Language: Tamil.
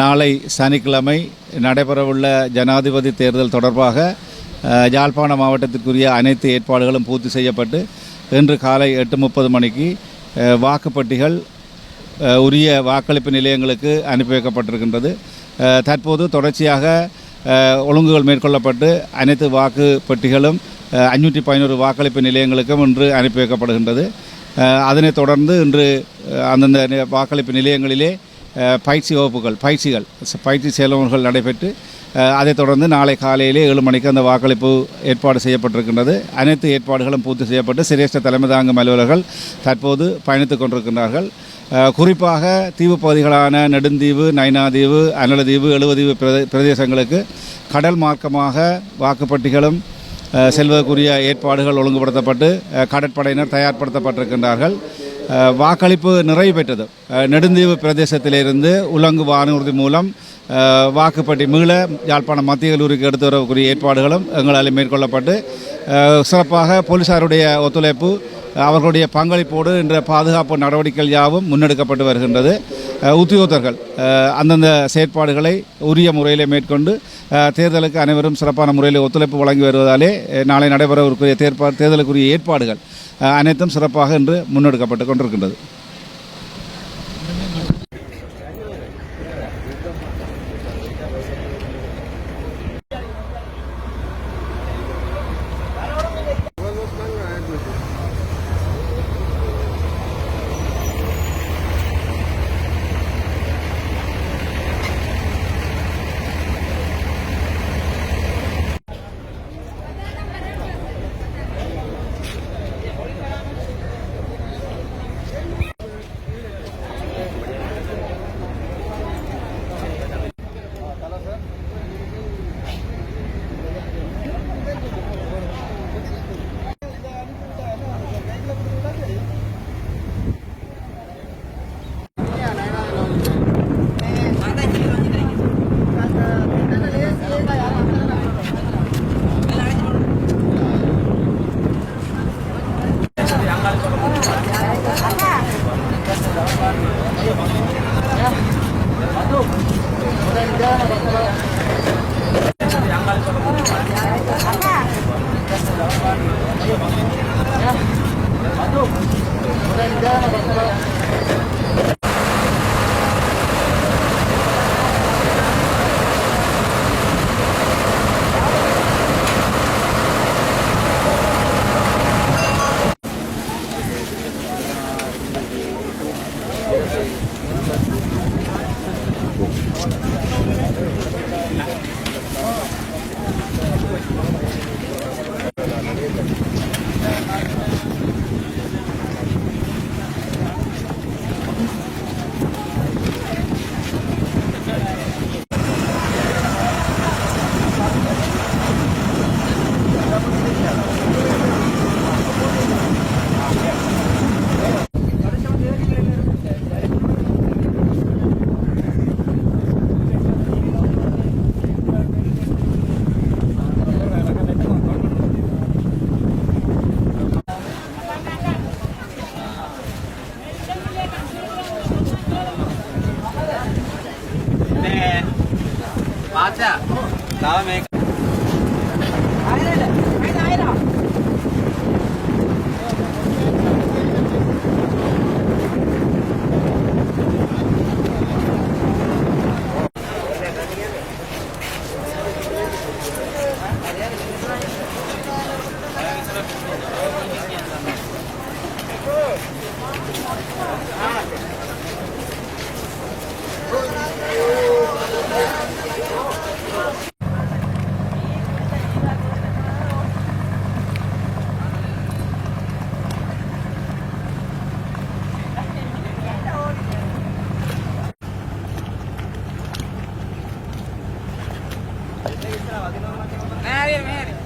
நாளை சனிக்கிழமை நடைபெறவுள்ள ஜனாதிபதி தேர்தல் தொடர்பாக யாழ்ப்பாண மாவட்டத்திற்குரிய அனைத்து ஏற்பாடுகளும் பூர்த்தி செய்யப்பட்டு இன்று காலை எட்டு முப்பது மணிக்கு வாக்குப்பட்டிகள் உரிய வாக்களிப்பு நிலையங்களுக்கு அனுப்பி வைக்கப்பட்டிருக்கின்றது. தற்போது தொடர்ச்சியாக ஒழுங்குகள் மேற்கொள்ளப்பட்டு அனைத்து வாக்கு பெட்டிகளும் அஞ்சூற்றி பதினோரு வாக்களிப்பு நிலையங்களுக்கும் இன்று அனுப்பி வைக்கப்படுகின்றது. அதனைத் தொடர்ந்து இன்று அந்தந்த வாக்களிப்பு நிலையங்களிலே பயிற்சி வகுப்புகள் பயிற்சிகள் பயிற்சி செயல்முறைகள் நடைபெற்று அதைத் தொடர்ந்து நாளை காலையிலே ஏழு மணிக்கு அந்த வாக்களிப்பு ஏற்பாடு செய்யப்பட்டிருக்கின்றது. அனைத்து ஏற்பாடுகளும் பூர்த்தி செய்யப்பட்டு சிரேஷ்ட தலைமை தாங்கும் அலுவலர்கள் தற்போது பயணித்துக் கொண்டிருக்கின்றார்கள். குறிப்பாக தீவு பகுதிகளான நெடுந்தீவு நைனாதீவு அனலதீவு எழுவதீவு பிரதே பிரதேசங்களுக்கு கடல் மார்க்கமாக வாக்குப்பட்டிகளும் செல்வதற்குரிய ஏற்பாடுகள் ஒழுங்குபடுத்தப்பட்டு கடற்படையினர் தயார்படுத்தப்பட்டிருக்கின்றார்கள். வாக்களிப்பு நிறைவு பெற்றது. நெடுந்தீவு பிரதேசத்திலிருந்து உலங்கு வானூர்தி மூலம் வாக்குப்பட்டி மீள யாழ்ப்பாணம் மத்திய கல்லூரிக்கு எடுத்து வரக்கூடிய ஏற்பாடுகளும் எங்களால் மேற்கொள்ளப்பட்டு சிறப்பாக போலீசாருடைய ஒத்துழைப்பு அவர்களுடைய பங்களிப்போடு இன்ற பாதுகாப்பு நடவடிக்கைகள் யாவும் முன்னெடுக்கப்பட்டு வருகின்றது. உத்தியோகத்தர்கள் அந்தந்த செயற்பாடுகளை உரிய முறையில் மேற்கொண்டு தேர்தலுக்கு அனைவரும் சிறப்பான முறையில் ஒத்துழைப்பு வழங்கி வருவதாலே நாளை நடைபெறவிருக்கிற தேர்ப்பா தேர்தலுக்குரிய ஏற்பாடுகள் அனைத்தும் சிறப்பாக இன்று முன்னெடுக்கப்பட்டு கொண்டிருக்கின்றது. Aduh. Mudah-mudahan আচ্ছা। Mary, Mary.